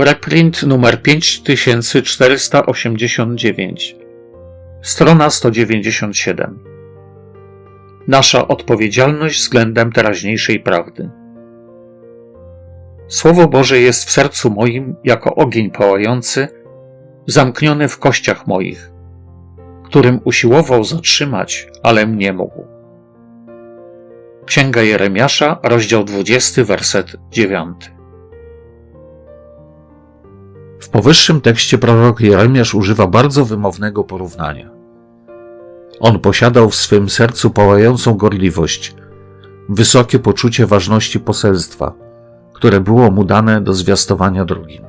Reprint numer 5489. Strona 197. Nasza odpowiedzialność względem teraźniejszej prawdy. Słowo Boże jest w sercu moim jako ogień pałający, zamkniony w kościach moich, którym usiłował zatrzymać, ale nie mógł. Księga Jeremiasza, rozdział 20, werset 9. W powyższym tekście prorok Jeremiasz używa bardzo wymownego porównania. On posiadał w swym sercu pałającą gorliwość, wysokie poczucie ważności poselstwa, które było mu dane do zwiastowania drugim.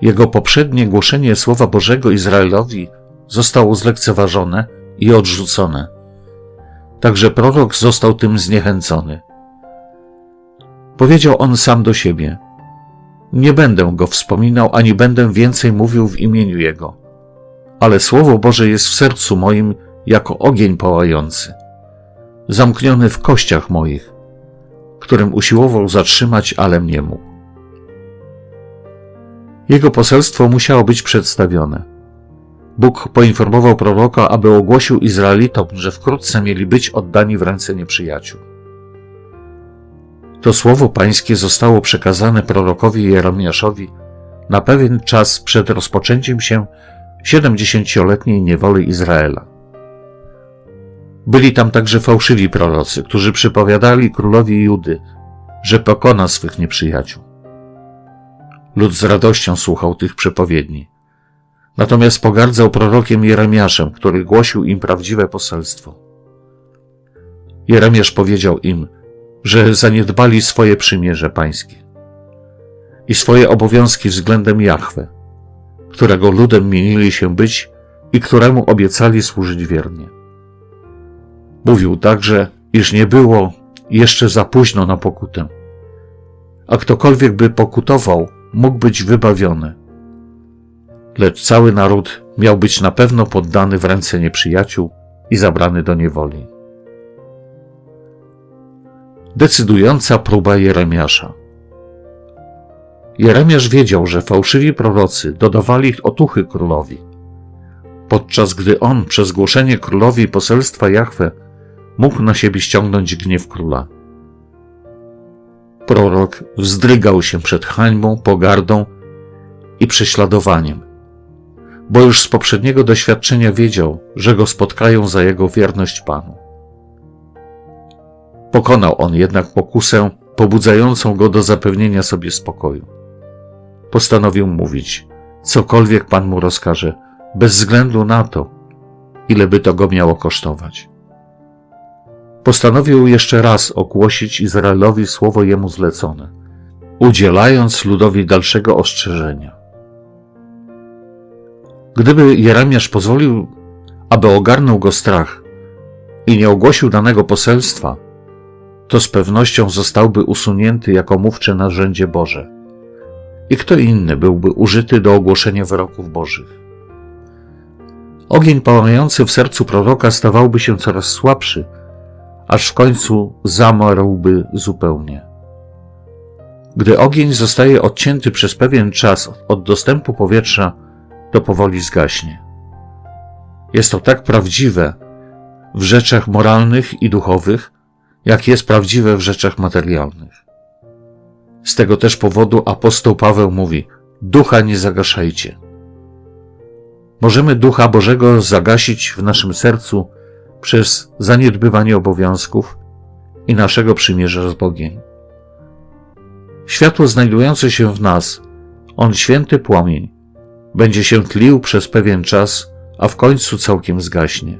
Jego poprzednie głoszenie Słowa Bożego Izraelowi zostało zlekceważone i odrzucone. Także prorok został tym zniechęcony. Powiedział on sam do siebie: Nie będę go wspominał, ani będę więcej mówił w imieniu jego. Ale Słowo Boże jest w sercu moim jako ogień pałający, zamkniony w kościach moich, którym usiłował zatrzymać, ale nie mógł. Jego poselstwo musiało być przedstawione. Bóg poinformował proroka, aby ogłosił Izraelitom, że wkrótce mieli być oddani w ręce nieprzyjaciół. To słowo pańskie zostało przekazane prorokowi Jeremiaszowi na pewien czas przed rozpoczęciem się siedemdziesięcioletniej niewoli Izraela. Byli tam także fałszywi prorocy, którzy przypowiadali królowi Judy, że pokona swych nieprzyjaciół. Lud z radością słuchał tych przepowiedni. Natomiast pogardzał prorokiem Jeremiaszem, który głosił im prawdziwe poselstwo. Jeremiasz powiedział im, że zaniedbali swoje przymierze pańskie i swoje obowiązki względem Jahwe, którego ludem mienili się być i któremu obiecali służyć wiernie. Mówił także, iż nie było jeszcze za późno na pokutę, a ktokolwiek by pokutował, mógł być wybawiony. Lecz cały naród miał być na pewno poddany w ręce nieprzyjaciół i zabrany do niewoli. Decydująca próba Jeremiasza. Jeremiasz wiedział, że fałszywi prorocy dodawali otuchy królowi, podczas gdy on przez głoszenie królowi poselstwa Jahwe mógł na siebie ściągnąć gniew króla. Prorok wzdrygał się przed hańbą, pogardą i prześladowaniem, bo już z poprzedniego doświadczenia wiedział, że go spotkają za jego wierność Panu. Pokonał on jednak pokusę pobudzającą go do zapewnienia sobie spokoju. Postanowił mówić, cokolwiek Pan mu rozkaże, bez względu na to, ile by to go miało kosztować. Postanowił jeszcze raz ogłosić Izraelowi słowo jemu zlecone, udzielając ludowi dalszego ostrzeżenia. Gdyby Jeremiasz pozwolił, aby ogarnął go strach i nie ogłosił danego poselstwa, to z pewnością zostałby usunięty jako mówcze narzędzie Boże i kto inny byłby użyty do ogłoszenia wyroków Bożych. Ogień pałający w sercu proroka stawałby się coraz słabszy, aż w końcu zamarłby zupełnie. Gdy ogień zostaje odcięty przez pewien czas od dostępu powietrza, to powoli zgaśnie. Jest to tak prawdziwe w rzeczach moralnych i duchowych, jak jest prawdziwe w rzeczach materialnych. Z tego też powodu apostoł Paweł mówi: Ducha nie zagaszajcie. Możemy Ducha Bożego zagasić w naszym sercu przez zaniedbywanie obowiązków i naszego przymierza z Bogiem. Światło znajdujące się w nas, on święty płomień, będzie się tlił przez pewien czas, a w końcu całkiem zgaśnie.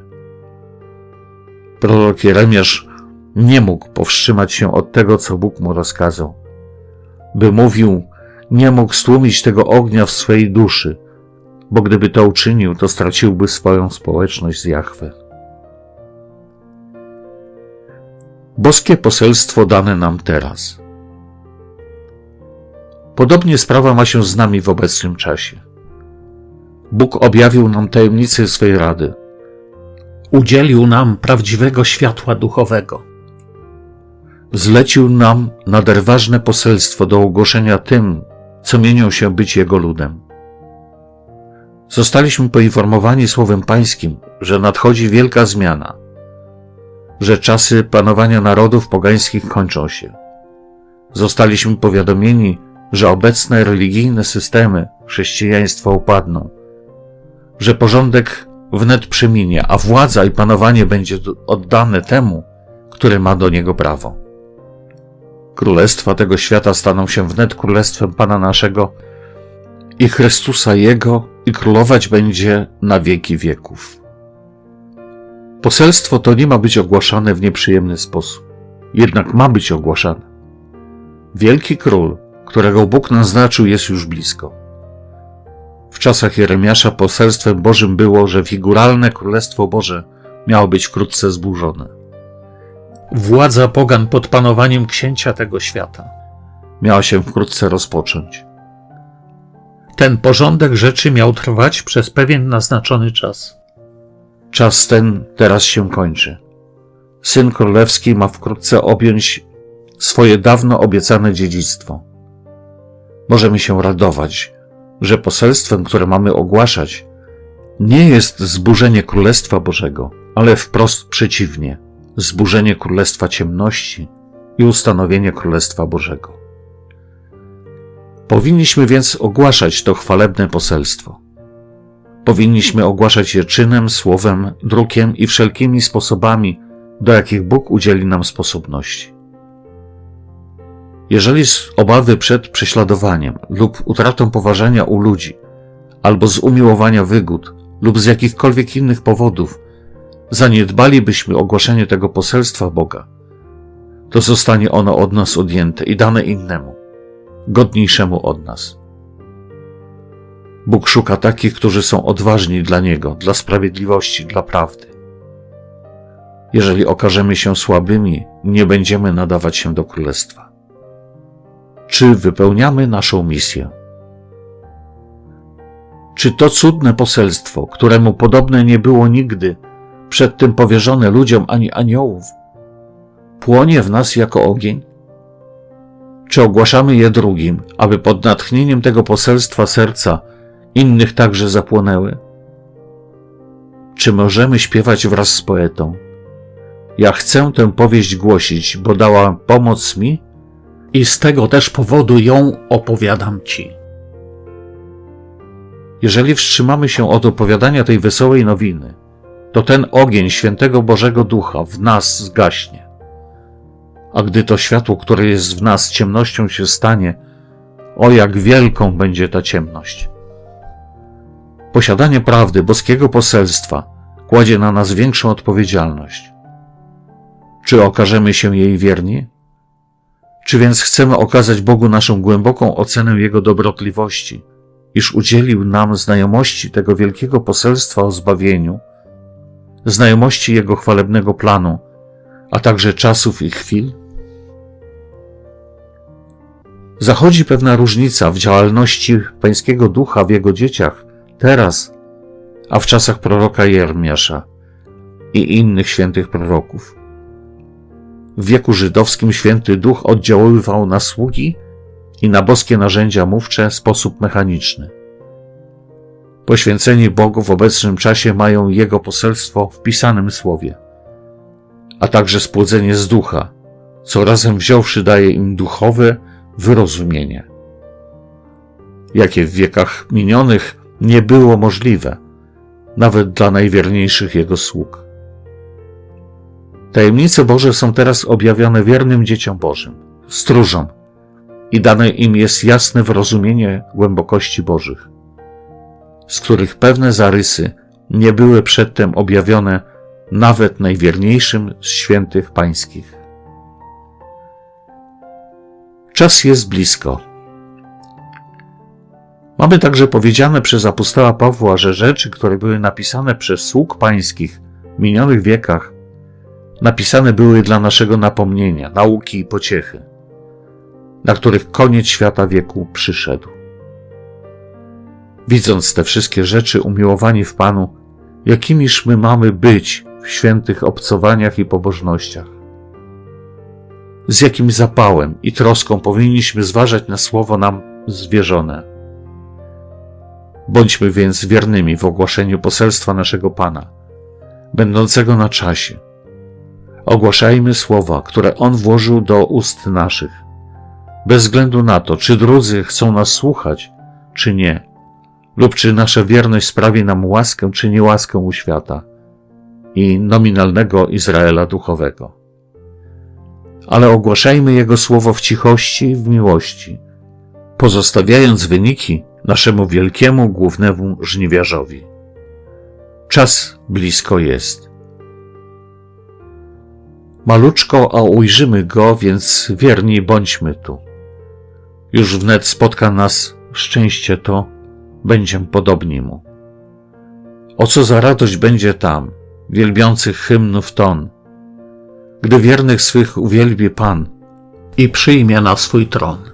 Prorok Jeremiasz nie mógł powstrzymać się od tego, co Bóg mu rozkazał. By mówił, nie mógł stłumić tego ognia w swej duszy, bo gdyby to uczynił, to straciłby swoją społeczność z Jahwe. Boskie poselstwo dane nam teraz. Podobnie sprawa ma się z nami w obecnym czasie. Bóg objawił nam tajemnice swej rady. Udzielił nam prawdziwego światła duchowego zlecił nam nader ważne poselstwo do ogłoszenia tym, co mienią się być Jego ludem. Zostaliśmy poinformowani słowem Pańskim, że nadchodzi wielka zmiana, że czasy panowania narodów pogańskich kończą się. Zostaliśmy powiadomieni, że obecne religijne systemy chrześcijaństwa upadną, że porządek wnet przeminie, a władza i panowanie będzie oddane temu, który ma do niego prawo. Królestwa tego świata staną się wnet królestwem Pana naszego i Chrystusa Jego i królować będzie na wieki wieków. Poselstwo to nie ma być ogłaszane w nieprzyjemny sposób, jednak ma być ogłaszane. Wielki król, którego Bóg naznaczył, jest już blisko. W czasach Jeremiasza poselstwem Bożym było, że figuralne Królestwo Boże miało być wkrótce zburzone. Władza pogan pod panowaniem księcia tego świata miała się wkrótce rozpocząć. Ten porządek rzeczy miał trwać przez pewien naznaczony czas. Czas ten teraz się kończy. Syn królewski ma wkrótce objąć swoje dawno obiecane dziedzictwo. Możemy się radować, że poselstwem, które mamy ogłaszać, nie jest zburzenie Królestwa Bożego, ale wprost przeciwnie zburzenie Królestwa Ciemności i ustanowienie Królestwa Bożego. Powinniśmy więc ogłaszać to chwalebne poselstwo. Powinniśmy ogłaszać je czynem, słowem, drukiem i wszelkimi sposobami, do jakich Bóg udzieli nam sposobności. Jeżeli z obawy przed prześladowaniem lub utratą poważania u ludzi, albo z umiłowania wygód, lub z jakichkolwiek innych powodów, zaniedbalibyśmy ogłoszenie tego poselstwa Boga, to zostanie ono od nas odjęte i dane innemu, godniejszemu od nas. Bóg szuka takich, którzy są odważni dla Niego, dla sprawiedliwości, dla prawdy. Jeżeli okażemy się słabymi, nie będziemy nadawać się do królestwa. Czy wypełniamy naszą misję? Czy to cudne poselstwo, któremu podobne nie było nigdy, przedtem powierzone ludziom ani aniołów, płonie w nas jako ogień? Czy ogłaszamy je drugim, aby pod natchnieniem tego poselstwa serca innych także zapłonęły? Czy możemy śpiewać wraz z poetą? Ja chcę tę powieść głosić, bo dała pomoc mi i z tego też powodu ją opowiadam ci. Jeżeli wstrzymamy się od opowiadania tej wesołej nowiny, to ten ogień świętego Bożego Ducha w nas zgaśnie. A gdy to światło, które jest w nas ciemnością się stanie, o jak wielką będzie ta ciemność. Posiadanie prawdy, boskiego poselstwa kładzie na nas większą odpowiedzialność. Czy okażemy się jej wierni? Czy więc chcemy okazać Bogu naszą głęboką ocenę Jego dobrotliwości, iż udzielił nam znajomości tego wielkiego poselstwa o zbawieniu, znajomości Jego chwalebnego planu, a także czasów i chwil? Zachodzi pewna różnica w działalności Pańskiego Ducha w Jego dzieciach teraz, a w czasach proroka Jeremiasza i innych świętych proroków. W wieku żydowskim święty duch oddziaływał na sługi i na boskie narzędzia mówcze w sposób mechaniczny. Poświęceni Bogu w obecnym czasie mają Jego poselstwo w pisanym słowie, a także spłodzenie z ducha, co razem wziąwszy daje im duchowe wyrozumienie, jakie w wiekach minionych nie było możliwe, nawet dla najwierniejszych Jego sług. Tajemnice Boże są teraz objawione wiernym dzieciom Bożym, stróżom, i dane im jest jasne wyrozumienie głębokości Bożych, z których pewne zarysy nie były przedtem objawione nawet najwierniejszym z świętych pańskich. Czas jest blisko. Mamy także powiedziane przez apostoła Pawła, że rzeczy, które były napisane przez sług pańskich w minionych wiekach, napisane były dla naszego napomnienia, nauki i pociechy, na których koniec świata wieku przyszedł. Widząc te wszystkie rzeczy, umiłowani w Panu, jakimiż my mamy być w świętych obcowaniach i pobożnościach. z jakim zapałem i troską powinniśmy zważać na słowo nam zwierzone. Bądźmy więc wiernymi w ogłaszaniu poselstwa naszego Pana, będącego na czasie. Ogłaszajmy słowa, które On włożył do ust naszych, bez względu na to, czy drudzy chcą nas słuchać, czy nie, lub czy nasza wierność sprawi nam łaskę, czy niełaskę u świata i nominalnego Izraela duchowego. Ale ogłaszajmy Jego słowo w cichości i w miłości, pozostawiając wyniki naszemu wielkiemu głównemu żniwiarzowi. Czas blisko jest. Maluczko, a ujrzymy go, więc wierni bądźmy tu. Już wnet spotka nas szczęście to, będziem podobni mu. O co za radość będzie tam, wielbiących hymnów ton, gdy wiernych swych uwielbi Pan i przyjmie na swój tron.